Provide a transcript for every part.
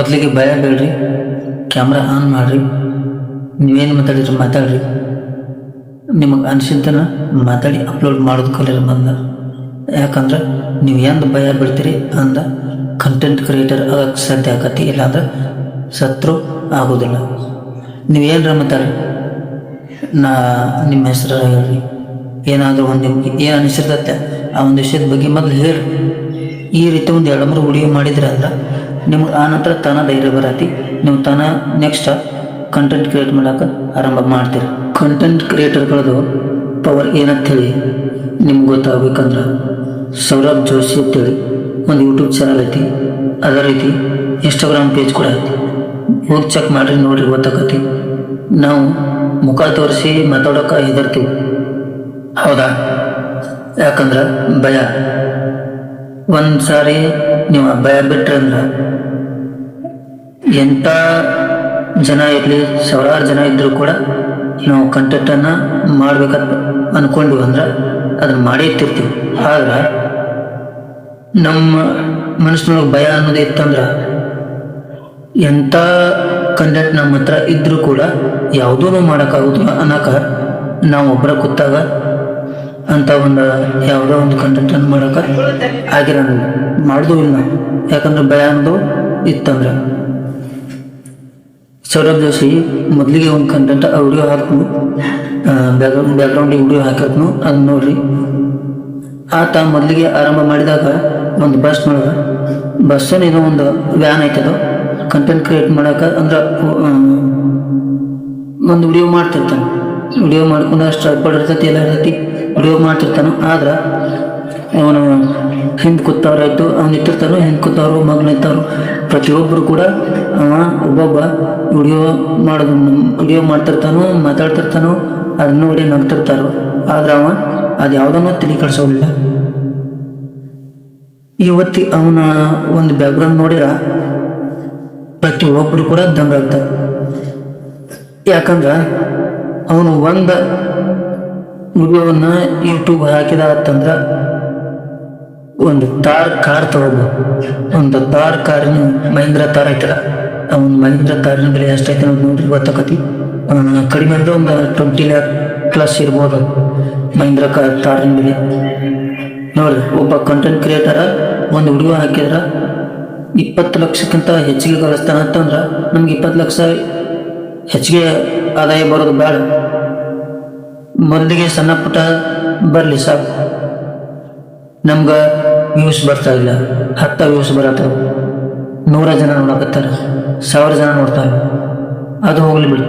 ಮೊದಲಿಗೆ ಭಯ ಬೇಡ್ರಿ ಕ್ಯಾಮ್ರಾ ಆನ್ ಮಾಡಿರಿ, ನೀವೇನು ಮಾತಾಡಿದ್ರೆ ಮಾತಾಡ್ರಿ. ನಿಮಗೆ ಅನಿಸಿದ್ದನ್ನ ಮಾತಾಡಿ ಅಪ್ಲೋಡ್ ಮಾಡೋದು ಬಂದ ಯಾಕಂದ್ರೆ ನೀವು ಎಂದು ಭಯ ಬಿಡ್ತೀರಿ ಅಂದ ಕಂಟೆಂಟ್ ಕ್ರಿಯೇಟರ್ ಆಗಕ್ಕೆ ಸಾಧ್ಯ ಆಗತ್ತೆ, ಇಲ್ಲಾಂದ್ರೆ ಸತ್ರು ಆಗೋದಿಲ್ಲ. ನೀವೇನರ ಮಾತಾಡ್ರಿ, ನಾ ನಿಮ್ಮ ಹೆಸರು ಹೇಳ್ರಿ. ಏನಾದರೂ ಒಂದು ನಿಮಗೆ ಏನು ಅನಿಸಿರ್ತೈತೆ, ಆ ಒಂದು ವಿಷಯದ ಬಗ್ಗೆ ಮೊದಲು ಹೇಳಿ ಈ ರೀತಿ ಒಂದು ಎರಡು ಮೂರು ಹುಡುಗಿ ಮಾಡಿದ್ರೆ ಅಂದ್ರೆ ನಿಮ್ಗೆ ಆ ನಂತರ ತಾನ ಧೈರ್ಯ ಬರತಿ. ನೀವು ತಾನ ನೆಕ್ಸ್ಟ್ ಕಂಟೆಂಟ್ ಕ್ರಿಯೇಟ್ ಮಾಡೋಕೆ ಆರಂಭ ಮಾಡ್ತೀರಿ. ಕಂಟೆಂಟ್ ಕ್ರಿಯೇಟರ್ಗಳದು ಪವರ್ ಏನಂತ ಹೇಳಿ ನಿಮ್ಗೆ ಗೊತ್ತಾಗಬೇಕಂದ್ರೆ ಸೌರಭ್ ಜೋಶಿ ಅಂತೇಳಿ ಒಂದು ಯೂಟ್ಯೂಬ್ ಚಾನಲ್ ಐತಿ. ಅದೇ ರೀತಿ ಇನ್ಸ್ಟಾಗ್ರಾಮ್ ಪೇಜ್ ಕೂಡ ಐತಿ. ಹೋಗಿ ಚೆಕ್ ಮಾಡಿರಿ, ನೋಡಿರಿ ಗೊತ್ತಾಕತಿ ನಾವು ಮುಖ ತೋರಿಸಿ ಮಾತಾಡೋಕೆ ಹೆದರ್ತೀವಿ. ಹೌದಾ? ಯಾಕಂದ್ರೆ ಭಯ. ಒಂದು ಸಾರಿ ನೀವು ಭಯ ಬಿಟ್ರೆ ಅಂದ್ರೆ ಎಂಥ ಜನ ಇರಲಿ, ಸಾವಿರಾರು ಜನ ಇದ್ದರೂ ಕೂಡ ನಾವು ಕಂಟೆಂಟನ್ನು ಮಾಡ್ಬೇಕಂತ ಅನ್ಕೊಂಡ್ವಿ ಅಂದ್ರೆ ಅದನ್ನ ಮಾಡೇ ಆದ್ರೆ ನಮ್ಮ ಮನಸ್ಸಿನೊಳಗೆ ಭಯ ಅನ್ನೋದು ಇತ್ತಂದ್ರೆ ಎಂಥ ಕಂಟೆಂಟ್ ನಮ್ಮ ಹತ್ರ ಇದ್ರೂ ಕೂಡ ಯಾವುದೂ ಮಾಡೋಕ್ಕಾಗೋದಿಲ್ಲ ಅನ್ನಕ ನಾವು ಒಬ್ಬರ ಕೂತಾಗ ಅಂತ ಒಂದು ಯಾವುದೋ ಒಂದು ಕಂಟೆಂಟನ್ನು ಮಾಡೋಕೆ ಆಗಿರೋಣ ಮಾಡೋದು ಇಲ್ಲ. ಯಾಕಂದ್ರೆ ಭಯ ಅನ್ನೋದು ಇತ್ತಂದ್ರೆ ಸೌರಭ್ ಜೋಶಿ ಮೊದಲಿಗೆ ಒಂದು ಕಂಟೆಂಟ್ ವಿಡಿಯೋ ಹಾಕ್ನು ಬ್ಯಾಕ್ಗ್ರೌಂಡ್ ಬ್ಯಾಕ್ಗ್ರೌಂಡಿಗೆ ವಿಡಿಯೋ ಹಾಕಿದ್ನು ಅದನ್ನ ನೋಡ್ರಿ. ಆತ ಮೊದಲಿಗೆ ಆರಂಭ ಮಾಡಿದಾಗ ಒಂದು ಬಸ್ ನೋಡ ಬಸ್ಸನ್ನು ಏನೋ ಒಂದು ವ್ಯಾನ್ ಐತದು ಕಂಟೆಂಟ್ ಕ್ರಿಯೇಟ್ ಮಾಡೋಕೆ ಅಂದ್ರೆ ಒಂದು ವಿಡಿಯೋ ಮಾಡ್ತಿರ್ತಾನೆ. ವಿಡಿಯೋ ಮಾಡ್ಕೊಂಡು ಟ್ರೈಪಾಡ್ ಇರ್ತೈತಿ, ಎಲ್ಲ ಇರ್ತೈತಿ. ವಿಡಿಯೋ ಮಾಡ್ತಿರ್ತಾನೆ, ಆದ್ರೆ ಅವನು ಹಿಂದೆ ಕೂತವ್ರಾಯ್ತು ಅವ್ನು ನಿಂತಿರ್ತಾನೋ ಹಿಂದೆ ಕೂತವ್ರು ಮಗನ ನಿಂತವ್ರು ಪ್ರತಿಯೊಬ್ಬರು ಕೂಡ ಅವ ಒಬ್ಬೊಬ್ಬ ವಿಡಿಯೋ ಮಾಡೋದು ವಿಡಿಯೋ ಮಾಡ್ತಿರ್ತಾನೋ, ಮಾತಾಡ್ತಿರ್ತಾನೋ, ಅದನ್ನ ನೋಡಿ ನಗ್ತಿರ್ತಾರೋ ಆದ್ರೆ ಅವ ಅದು ಯಾವುದನ್ನೂ ತಿಳಿ ಕೆಡಿಸೋದಿಲ್ಲ ಇವತ್ತಿ ಅವನ ಒಂದು ಬ್ಯಾಕ್ಗ್ರೌಂಡ್ ನೋಡಿರ ಪ್ರತಿಯೊಬ್ಬರು ಕೂಡ ದಂಗಾಗ್ತಾರೆ. ಯಾಕಂದ್ರೆ ಅವನು ಒಂದು ವಿಡಿಯೋವನ್ನ ಯೂಟ್ಯೂಬ್ ಹಾಕಿದ ಅಂತಂದ್ರ ಒಂದು ತಾರ್ ಕಾರ್ ತಗೋಬೋದು. ಒಂದು ತಾರ್ ಕಾರಿನ ಮಹೇಂದ್ರ ತಾರ್ ಐತಲ್ಲ ಅವನ್ ಮಹೇಂದ್ರ ತಾರಿನ ಬೆಲೆ ಎಷ್ಟೈತೆ ನೋಡ್ರಿ, ಗೊತ್ತಾಕತಿ? ಕಡಿಮೆ ಅಂದ್ರೆ ಒಂದು ಟ್ವೆಂಟಿ ಲ್ಯಾಕ್ ಪ್ಲಸ್ ಇರ್ಬೋದು ಮಹೇಂದ್ರ ಕಾರ್ ತಾರಿನ ಬೆಲೆ. ನೋಡ್ರಿ, ಒಬ್ಬ ಕಂಟೆಂಟ್ ಕ್ರಿಯೇಟರ ಒಂದು ಹುಡುಗ ಹಾಕಿದ್ರ ಇಪ್ಪತ್ತು ಲಕ್ಷಕ್ಕಿಂತ ಹೆಚ್ಚಿಗೆ ಗಳಿಸ್ತಾನ ಅಂತಂದ್ರೆ, ನಮ್ಗೆ ಇಪ್ಪತ್ತು ಲಕ್ಷ ಹೆಚ್ಚಿಗೆ ಆದಾಯ ಬರೋದು ಬೇಡ. ಮೊದಲಿಗೆ ಸಣ್ಣ ಪುಟ್ಟ ಬರಲಿ ಸಾಕು. ನಮ್ಗೆ ವ್ಯೂಸ್ ಬರ್ತಾ ಇಲ್ಲ. ಹತ್ತು ವ್ಯೂಸ್ ಬರತ್ತವು ನೂರ ಜನ ನೋಡಕತ್ತಾರ. ಸಾವಿರ ಜನ ನೋಡ್ತಾರೆ. ಅದು ಹೋಗ್ಲಿ ಬಿಡಿ.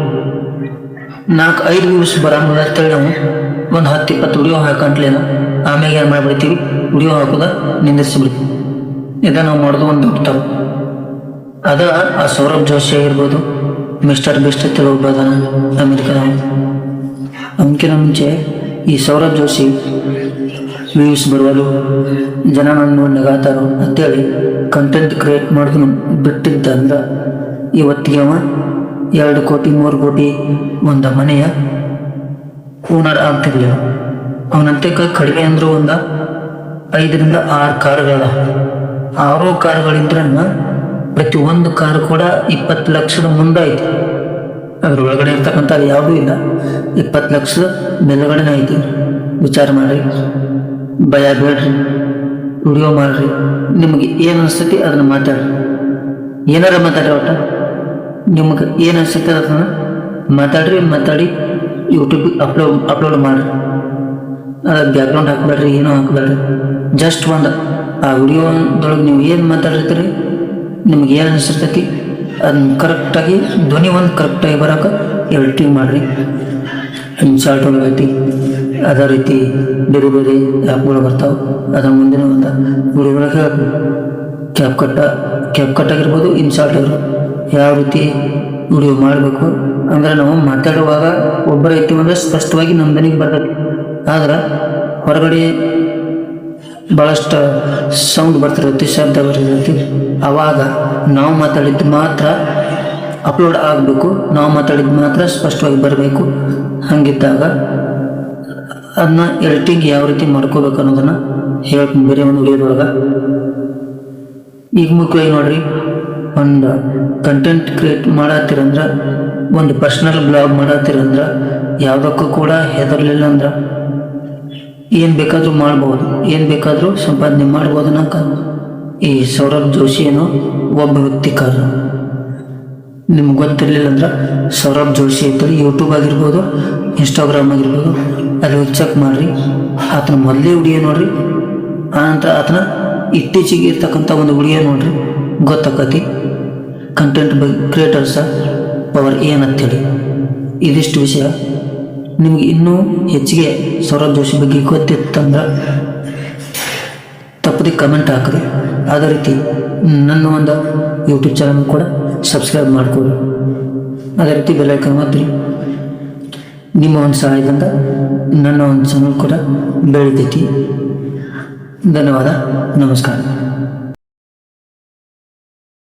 ನಾಲ್ಕು ಐದು ವ್ಯೂಸ್ ಬರಂಗಿಲ್ಲ ಅಂತೇಳಿ ನಾವು ಒಂದು ಹತ್ತು ಇಪ್ಪತ್ತು ವಿಡಿಯೋ ಹಾಕಂಟ್ಲೇನ ಆಮೇಲೆ ಏನು ಮಾಡ್ಬಿಡ್ತೀವಿ? ವಿಡಿಯೋ ಹಾಕೋದ ನಿಂದಿರಿಸಿಬಿಡ್ತೀವಿ. ಇದ ನಾವು ಮಾಡೋದು ಒಂದು ದೊಡ್ಡ ತಪ್ಪು. ಅದ ಆ ಸೌರಭ್ ಜೋಶಿ ಆಗಿರ್ಬೋದು ಮಿಸ್ಟರ್ ಬಿಸ್ಟ್ ತಿಳ್ಕೊಬೋದ ಅಮೆರಿಕದವ ಅವನಕಿನ ಮುಂಚೆ ಈ ಸೌರಭ್ ಜೋಶಿ ವ್ಯೂಸ್ ಬರುವಲು ಜನ ನನ್ನ ನಗಾತಾರು ಅಂತೇಳಿ ಕಂಟೆಂಟ್ ಕ್ರಿಯೇಟ್ ಮಾಡೋದು ಬಿಟ್ಟಿದ್ದಂದ್ರೆ ಇವತ್ತಿಗೆ ಅವ ಎರಡು ಕೋಟಿ, ಮೂರು ಕೋಟಿ ಒಂದು ಮನೆಯ ಓನರ್ ಆಗ್ತಿರ್ಲಿಲ್ಲ ಅವನಂತೆ ಕಡಿಮೆ ಅಂದ್ರೆ ಒಂದು ಐದರಿಂದ ಆರು ಕಾರುಗಳ. ಆರು ಕಾರುಗಳಿದ್ರೆ ಪ್ರತಿ ಒಂದು ಕಾರು ಕೂಡ ಇಪ್ಪತ್ತು ಲಕ್ಷದ ಮುಂದೆ ಐತಿ ಅದ್ರ ಒಳಗಡೆ ಇರ್ತಕ್ಕಂಥ ಯಾವುದೂ ಇಲ್ಲ. ಇಪ್ಪತ್ತು ಲಕ್ಷ ಬೆಲುಗಡೆನೇ ಐತಿ. ವಿಚಾರ ಮಾಡಿರಿ. ಭಯ ಬೇಡ್ರಿ. ವಿಡಿಯೋ ಮಾಡಿರಿ. ನಿಮಗೆ ಏನು ಅನಿಸ್ತೈತಿ ಅದನ್ನ ಮಾತಾಡ್ರಿ. ಏನಾರ ಮಾತಾಡ್ರಿ ಒಟ್ಟ. ನಿಮ್ಗೆ ಏನು ಅನಿಸ್ತೈತೆ ಅದನ್ನು ಮಾತಾಡ್ರಿ, ಮಾತಾಡಿ ಯೂಟ್ಯೂಬಿಗೆ ಅಪ್ಲೋಡ್ ಅಪ್ಲೋಡ್ ಮಾಡಿರಿ. ಅದ್ರ ಬ್ಯಾಕ್ಗ್ರೌಂಡ್ ಹಾಕ್ಬೇಡ್ರಿ, ಏನೂ ಹಾಕ್ಬೇಡ್ರಿ. ಜಸ್ಟ್ ಒಂದು ಆ ವಿಡಿಯೋದೊಳಗೆ ನೀವು ಏನು ಮಾತಾಡಿರ್ತೀರಿ ನಿಮ್ಗೆ ಏನು ಅನಿಸಿರ್ತೈತಿ ಅದನ್ನ ಕರೆಕ್ಟಾಗಿ ಧ್ವನಿ ಒಂದು ಕರೆಕ್ಟಾಗಿ ಬರೋಕೆ ಎರಡು ಎಡಿಟಿಂಗ್ ಮಾಡಿರಿ. ಇನ್ಸಾಲ್ಟ್ ಒಳಗೈತಿ ಅದೇ ರೀತಿ ಬೇರೆ ಬೇರೆ ಆ್ಯಪ್ಗಳು ಬರ್ತಾವೆ. ಅದ್ರ ಮುಂದಿನ ಒಂದು ಒಳಗೆ ಕ್ಯಾಪ್ ಕಟ್ಟ ಕ್ಯಾಪ್ ಕಟ್ ಆಗಿರ್ಬೋದು ಶಾರ್ಟ್ ಆಗಿರ್ಬೋದು, ಯಾವ ರೀತಿ ವಿಡಿಯೋ ಮಾಡಬೇಕು ಅಂದ್ರೆ ನಾವು ಮಾತಾಡುವಾಗ ಒಬ್ಬರ ಐತಿ ಅಂದರೆ ಸ್ಪಷ್ಟವಾಗಿ ನಮ್ಮ ದನಿಗೆ ಬರ್ತೈತಿ. ಆದ್ರೆ ಹೊರಗಡೆ ಭಾಳಷ್ಟು ಸೌಂಡ್ ಬರ್ತಿರುತ್ತೆ, ಶಬ್ದ ಬರ್ತಿರುತ್ತೆ. ಆವಾಗ ನಾವು ಮಾತಾಡಿದ್ದು ಮಾತ್ರ ಅಪ್ಲೋಡ್ ಆಗಬೇಕು. ನಾವು ಮಾತಾಡಿದ್ದು ಮಾತ್ರ ಸ್ಪಷ್ಟವಾಗಿ ಬರಬೇಕು. ಹಾಗಿದ್ದಾಗ ಅದನ್ನ ಎಡಿಟಿಂಗ್ ಯಾವ ರೀತಿ ಮಾಡ್ಕೋಬೇಕು ಅನ್ನೋದನ್ನ ಹೇಳ್ತೀನಿ ಬೇರೆ ಒಂದು ವಿಡಿಯೋದೊಳಗೆ ಈಗ ಮುಖ್ಯವಾಗಿ ನೋಡ್ರಿ, ಒಂದು ಕಂಟೆಂಟ್ ಕ್ರಿಯೇಟ್ ಮಾಡತ್ತೀರಂದ್ರೆ, ಒಂದು ಪರ್ಸ್ನಲ್ ಬ್ಲಾಗ್ ಮಾಡತ್ತೀರಂದ್ರೆ, ಯಾವುದಕ್ಕೂ ಕೂಡ ಹೆದರ್ಲಿಲ್ಲ ಅಂದ್ರೆ ಏನು ಬೇಕಾದರೂ ಮಾಡ್ಬೋದು, ಏನು ಬೇಕಾದರೂ ಸಂಪಾದನೆ ಮಾಡ್ಬೋದು ಅನ್ನೋಕ. ಈ ಸೌರಭ್ ಜೋಶಿ ಏನು ಒಬ್ಬ ವ್ಯಕ್ತಿ ಕಾರಣ ನಿಮ್ಗೆ ಗೊತ್ತಿರಲಿಲ್ಲ ಅಂದ್ರೆ ಸೌರಭ್ ಜೋಶಿ ಅಂತೇಳಿ ಯೂಟ್ಯೂಬ್ ಆಗಿರ್ಬೋದು ಇನ್ಸ್ಟಾಗ್ರಾಮ್ ಆಗಿರ್ಬೋದು, ಅಲ್ಲಿ ಚೆಕ್ ಮಾಡಿರಿ. ಆತನ ಮೊದಲೇ ಹುಡುಗಿಯ ನೋಡ್ರಿ. ಆನಂತರ ಆತನ ಇತ್ತೀಚೆಗೆ ಇರ್ತಕ್ಕಂಥ ಒಂದು ಹುಡುಗಿಯ ನೋಡ್ರಿ. ಗೊತ್ತಾಕತಿ. ಕಂಟೆಂಟ್ ಬಗ್ಗೆ ಕ್ರಿಯೇಟರ್ಸ ಪವರ್ ಏನಂತೇಳಿ ಇದಿಷ್ಟು ವಿಷಯ. ನಿಮ್ಗೆ ಇನ್ನೂ ಹೆಚ್ಚಿಗೆ ಸೌರಭ್ ಜೋಶಿ ಬಗ್ಗೆ ಗೊತ್ತಿತ್ತಂದ್ರೆ ತಪ್ಪದೆ ಕಮೆಂಟ್ ಹಾಕಿರಿ ಅದೇ ರೀತಿ ನನ್ನ ಒಂದು ಯೂಟ್ಯೂಬ್ ಚಾನಲ್ ಕೂಡ ಸಬ್ಸ್ಕ್ರೈಬ್ ಮಾಡ್ಕೊಳ್ಳಿ ಅದೇ ರೀತಿ ಬೆಲ್ಲೈಕನ್ ಮಾತ್ರ ನಿಮ್ಮ ಒಂದು ಸಹಾಯದಿಂದ ನನ್ನ ಒಂದು ಚಾನಲ್ ಕೂಡ ಬೆಳೀತೈತಿ. ಧನ್ಯವಾದ. ನಮಸ್ಕಾರ.